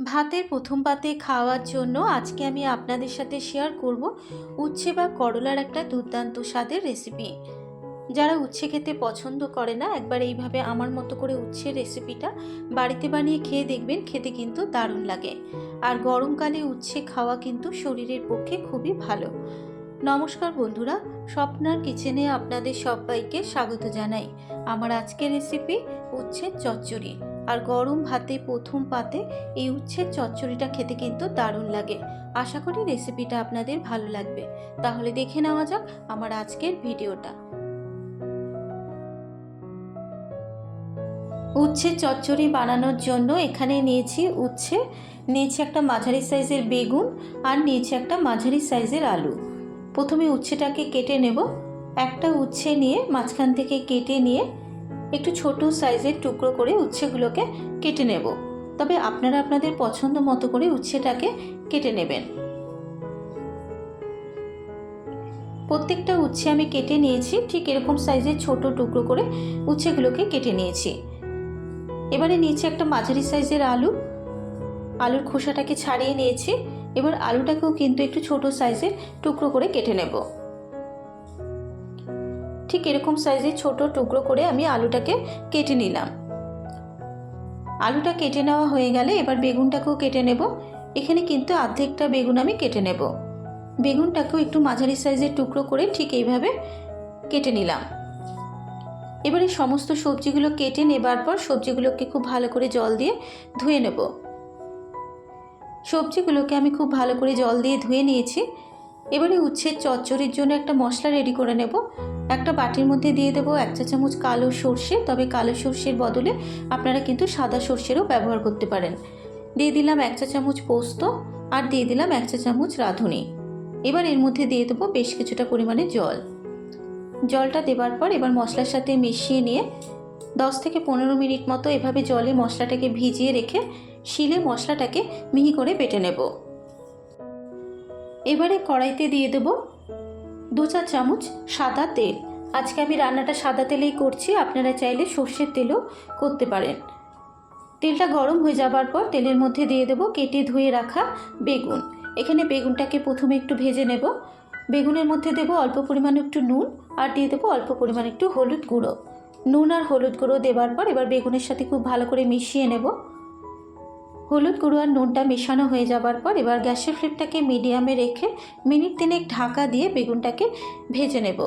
ভাতের প্রথম পাতে খাওয়ার জন্য আজকে আমি আপনাদের সাথে শেয়ার করব উচ্ছে বা করলার একটা দুর্দান্ত স্বাদের রেসিপি যারা উচ্ছে খেতে পছন্দ করে না, একবার এইভাবে আমার মতো করে উচ্ছের রেসিপিটা বাড়িতে বানিয়ে খেয়ে দেখবেন, খেতে কিন্তু দারুণ লাগে। আর গরমকালে উচ্ছে খাওয়া কিন্তু শরীরের পক্ষে খুবই ভালো। নমস্কার বন্ধুরা, স্বপ্নার কিচেনে আপনাদের সবাইকে স্বাগত জানাই। আমার আজকের রেসিপি উচ্ছের চচ্চড়ি। আর গরম ভাতে প্রথম পাতে এই উচ্ছের চচ্চড়িটা খেতে কিন্তু দারুণ লাগে। আশা করি রেসিপিটা আপনাদের ভালো লাগবে। তাহলে দেখে নেওয়া যাক আমার আজকের ভিডিওটা। উচ্ছে চচ্চড়ি বানানোর জন্য এখানে নিয়েছি উচ্ছে, নিয়েছি একটা মাঝারি সাইজের বেগুন আর নিয়েছি একটা মাঝারি সাইজের আলু। প্রথমে উচ্ছেটাকে কেটে নেব। একটা উচ্ছে নিয়ে মাঝখান থেকে কেটে নিয়ে একটু ছোট সাইজের টুকরো করে উচ্ছেগুলোকে কেটে নেব। তবে আপনারা আপনাদের পছন্দ মতো করে উচ্ছেটাকে কেটে নেবেন। প্রত্যেকটা উচ্ছে আমি কেটে নিয়েছি, ঠিক এরকম সাইজের ছোট টুকরো করে উচ্ছেগুলোকে কেটে নিয়েছি। এবারে নিয়েছি একটা মাঝারি সাইজের আলু, আলুর খোসাটাকে ছাড়িয়ে নিয়েছি। এবার আলুটাকেও কিন্তু একটু ছোট সাইজের টুকরো করে কেটে নেব। ঠিক এরকম সাইজে ছোট টুকরো করে আমি আলুটাকে কেটে নিলাম। আলুটা কেটে নেওয়া হয়ে গেলে এবার বেগুনটাকেও কেটে নেব। এখানে কিন্তু অর্ধেকটা বেগুন আমি কেটে নেব। বেগুনটাকেও একটু মাঝারি সাইজের টুকরো করে ঠিক এইভাবে কেটে নিলাম। এবারে সমস্ত সবজিগুলো কেটে নেবার পর সবজিগুলোকে খুব ভালো করে জল দিয়ে ধুয়ে নেব। সবজিগুলোকে আমি খুব ভালো করে জল দিয়ে ধুয়ে নিয়েছি। এবারে উচ্ছের চচ্চড়ির জন্য একটা মশলা রেডি করে নেব। একটা বাটির মধ্যে দিয়ে দেবো এক চা চামচ কালো সর্ষে, তবে কালো সর্ষের বদলে আপনারা কিন্তু সাদা সর্ষেরও ব্যবহার করতে পারেন। দিয়ে দিলাম এক চা চামচ পোস্ত আর দিয়ে দিলাম এক চা চামচ রাঁধুনি। এবার এর মধ্যে দিয়ে দেবো বেশ কিছুটা পরিমাণে জল। জলটা দেবার পর এবার মশলার সাথে মিশিয়ে নিয়ে দশ থেকে পনেরো মিনিট মতো এভাবে জলে মশলাটাকে ভিজিয়ে রেখে শিলে মশলাটাকে মিহি করে বেটে নেব। এবারে কড়াইতে দিয়ে দেবো দু চা চামচ সাদা তেল। আজকে আমি রান্নাটা সাদা তেলেই করছি, আপনারা চাইলে সর্ষের তেলও করতে পারেন। তেলটা গরম হয়ে যাবার পর তেলের মধ্যে দিয়ে দেবো কেটে ধুয়ে রাখা বেগুন। এখানে বেগুনটাকে প্রথমে একটু ভেজে নেব। বেগুনের মধ্যে দেবো অল্প পরিমাণে একটু নুন আর দিয়ে দেবো অল্প পরিমাণে একটু হলুদ গুঁড়ো। নুন আর হলুদ গুঁড়ো দেওয়ার পর এবার বেগুনের সাথে খুব ভালো করে মিশিয়ে নেব। হলুদ গুঁড়ো নুনটা মেশানো হয়ে যাবার পর এবার গ্যাসের ফ্লেমটাকে মিডিয়ামে রেখে মিনিট তিনেক ঢাকা দিয়ে বেগুনটাকে ভেজে নেব।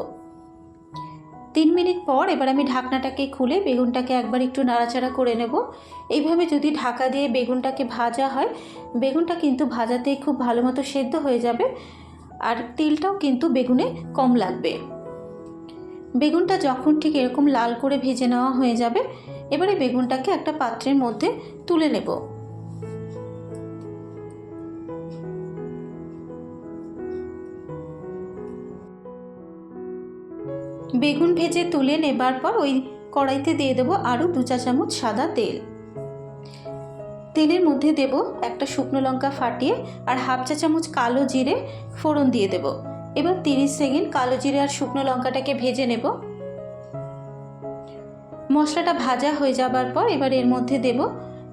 তিন মিনিট পর এবার আমি ঢাকনাটাকে খুলে বেগুনটাকে একবার একটু নাড়াচাড়া করে নেব। এইভাবে যদি ঢাকা দিয়ে বেগুনটাকে ভাজা হয়, বেগুনটা কিন্তু ভাজাতেই খুব ভালো মতো সেদ্ধ হয়ে যাবে আর তেলটাও কিন্তু বেগুনে কম লাগবে। বেগুনটা যখন ঠিক এরকম লাল করে ভেজে নেওয়া হয়ে যাবে, এবারে বেগুনটাকে একটা পাত্রের মধ্যে তুলে নেব। বেগুন ভেজে তুলে নেবার পর ওই কড়াইতে দিয়ে দেবো আরও দু চা চামচ সাদা তেল। তেলের মধ্যে দেব একটা শুকনো লঙ্কা ফাটিয়ে আর হাফ চা চামচ কালো জিরে ফোড়ন দিয়ে দেব। এবার তিরিশ সেকেন্ড কালো জিরে আর শুকনো লঙ্কাটাকে ভেজে নেব। মশলাটা ভাজা হয়ে যাবার পর এবার এর মধ্যে দেব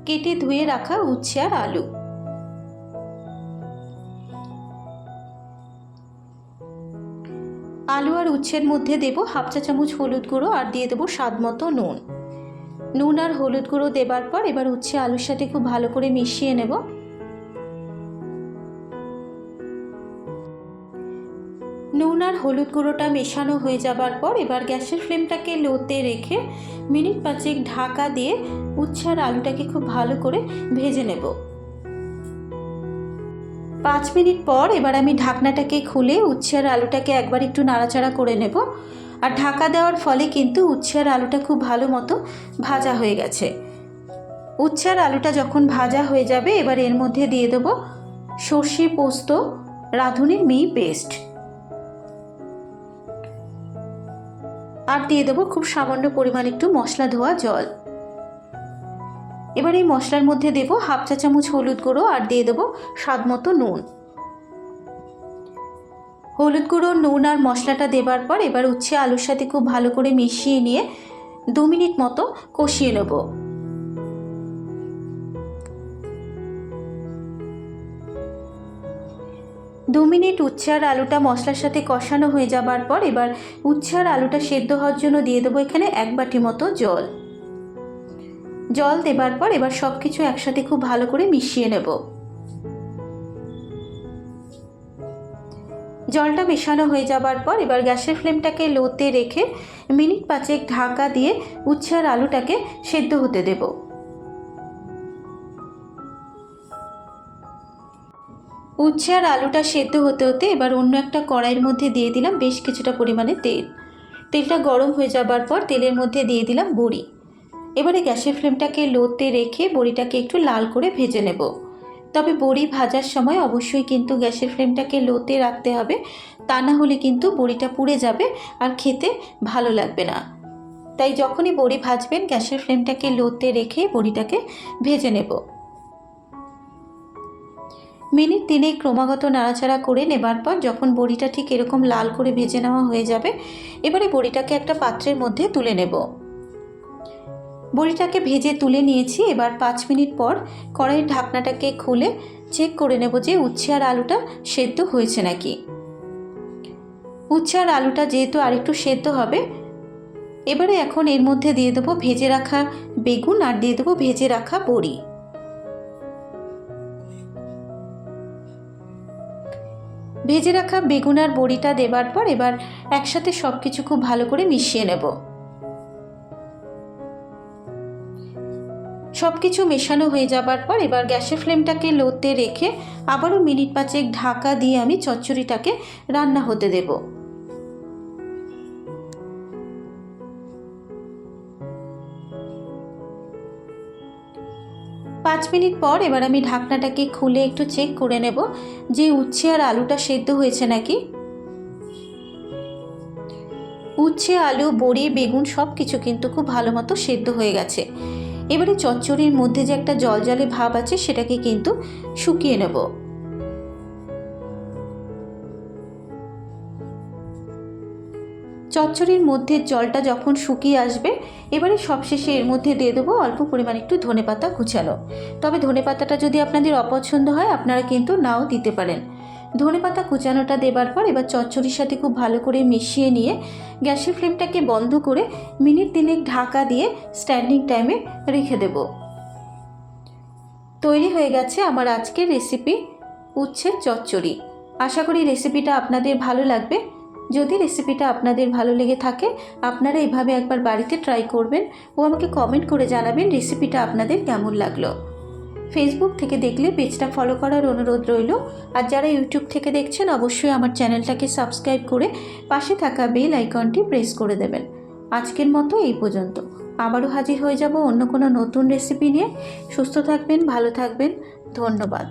কেটে ধুয়ে রাখা উচ্ছে আর আলু। আলু আর উচ্ছের মধ্যে দেব হাফ চা চামচ হলুদ গুঁড়ো আর দিয়ে দেবো স্বাদ মতো নুন। নুন আর হলুদ গুঁড়ো দেবার পর এবার উচ্ছে আলুর সাথে খুব ভালো করে মিশিয়ে নেব। নুন আর হলুদ গুঁড়োটা মেশানো হয়ে যাবার পর এবার গ্যাসের ফ্লেমটাকে লোতে রেখে মিনিট পাঁচেক ঢাকা দিয়ে উচ্ছে আর আলুটাকে খুব ভালো করে ভেজে নেব। পাঁচ মিনিট পর এবার আমি ঢাকনাটাকে খুলে উচ্ছে আর আলুটাকে একবার একটু নাড়াচাড়া করে নেব। আর ঢাকা দেওয়ার ফলে কিন্তু উচ্ছে আর আলুটা খুব ভালো মতো ভাজা হয়ে গেছে। উচ্ছে আর আলুটা যখন ভাজা হয়ে যাবে, এবার এর মধ্যে দিয়ে দেবো সর্ষে পোস্ত, রাঁধুনির মিহি পেস্ট। আর দিয়ে দেবো খুব সামান্য পরিমাণ একটু মশলা ধোয়া জল। এবার এই মশলার মধ্যে দেব হাফ চা চামচ হলুদ গুঁড়ো আর দিয়ে দেবো স্বাদ মতো নুন। হলুদ গুঁড়ো, নুন আর মশলাটা দেবার পর এবার উচ্ছে আলুর সাথে খুব ভালো করে মিশিয়ে নিয়ে দু মিনিট মতো কষিয়ে নেব। দু মিনিট উচ্ছে আর আলুটা মশলার সাথে কষানো হয়ে যাবার পর এবার উচ্ছে আর আলুটা সেদ্ধ হওয়ার জন্য দিয়ে দেবো এখানে এক বাটি মতো জল। জল দেবার পর এবার সব কিছু একসাথে খুব ভালো করে মিশিয়ে নেব। জলটা মেশানো হয়ে যাবার পর এবার গ্যাসের ফ্লেমটাকে লোতে রেখে মিনিট পাঁচেক ঢাকা দিয়ে উচ্ছে আর আলুটাকে সেদ্ধ হতে দেব। উচ্ছে আর আলুটা সেদ্ধ হতে হতে এবার অন্য একটা কড়াইয়ের মধ্যে দিয়ে দিলাম বেশ কিছুটা পরিমাণে তেল। তেলটা গরম হয়ে যাবার পর তেলের মধ্যে দিয়ে দিলাম বড়ি। এবারে গ্যাসের ফ্লেমটাকে লোতে রেখে বড়িটাকে একটু লাল করে ভেজে নেব। তবে বড়ি ভাজার সময় অবশ্যই কিন্তু গ্যাসের ফ্লেমটাকে লোতে রাখতে হবে। তা না হলে কিন্তু বড়িটা পুড়ে যাবে আর খেতে ভালো লাগবে না। তাই যখনই বড়ি ভাজবেন, গ্যাসের ফ্লেমটাকে লোতে রেখে বড়িটাকে ভেজে নেব। মিনিট তিনে ক্রমাগত নাড়াচাড়া করে নেবার পর যখন বড়িটা ঠিক এরকম লাল করে ভেজে নেওয়া হয়ে যাবে, এবারে বড়িটাকে একটা পাত্রের মধ্যে তুলে নেব। বড়িটাকে ভেজে তুলে নিয়েছি। এবার পাঁচ মিনিট পর কড়াইয়ের ঢাকনাটাকে খুলে চেক করে নেব যে উচ্ছে আর আলুটা সেদ্ধ হয়েছে নাকি। উচ্ছে আর আলুটা যেহেতু আরেকটু সেদ্ধ হবে, এবারে এখন এর মধ্যে দিয়ে দেবো ভেজে রাখা বেগুন আর দিয়ে দেবো ভেজে রাখা বড়ি। ভেজে রাখা বেগুন আর বড়িটা দেবার পর এবার একসাথে সব কিছু খুব ভালো করে মিশিয়ে নেব। সব কিছু মেশানো হয়ে যাবার পর এবার গ্যাসের ফ্লেমটাকে লোতে রেখে আবারও মিনিট পাঁচেক ঢাকা দিয়ে আমি চচ্চড়িটাকে রান্না হতে দেব। পাঁচ মিনিট পর এবার আমি ঢাকনাটাকে খুলে একটু চেক করে নেব যে উচ্ছে আর আলুটা সেদ্ধ হয়েছে নাকি। উচ্ছে, আলু, বড়ি, বেগুন সব কিছু কিন্তু খুব ভালো মতো সেদ্ধ হয়ে গেছে। এবারে চচ্চড়ির মধ্যে যে একটা জল জলে ভাব আছে, সেটাকে কিন্তু শুকিয়ে নেব। চচ্চড়ির মধ্যে জলটা যখন শুকিয়ে আসবে, এবারে সবশেষে এর মধ্যে দিয়ে দেবো অল্প পরিমাণ একটু ধনেপাতা কুচানো তবে ধনেপাতাটা যদি আপনাদের অপছন্দ হয়, আপনারা কিন্তু নাও দিতে পারেন। ধনেপাতা কুচানোটা দেবার পর এবার চচ্চড়ির সাথে খুব ভালো করে মিশিয়ে নিয়ে গ্যাসের ফ্লেমটাকে বন্ধ করে মিনিট তিনেক ঢাকা দিয়ে স্ট্যান্ডিং টাইমে রেখে দেব। তৈরি হয়ে গেছে আমার আজকের রেসিপি উচ্ছের চচ্চড়ি। আশা করি রেসিপিটা আপনাদের ভালো লাগবে। যদি রেসিপিটা আপনাদের ভালো লেগে থাকে, আপনারা এভাবে একবার বাড়িতে ট্রাই করবেন ও আমাকে কমেন্ট করে জানাবেন রেসিপিটা আপনাদের কেমন লাগল। ফেসবুক থেকে দেখলে পেজটা ফলো করার অনুরোধ রইল। আর যারা ইউটিউব থেকে দেখছেন, অবশ্যই আমার চ্যানেলটাকে সাবস্ক্রাইব করে পাশে থাকা বেল আইকনটি প্রেস করে দেবেন। আজকের মতো এই পর্যন্ত। আবারও হাজির হয়ে যাব অন্য কোনো নতুন রেসিপি নিয়ে। সুস্থ থাকবেন, ভালো থাকবেন। ধন্যবাদ।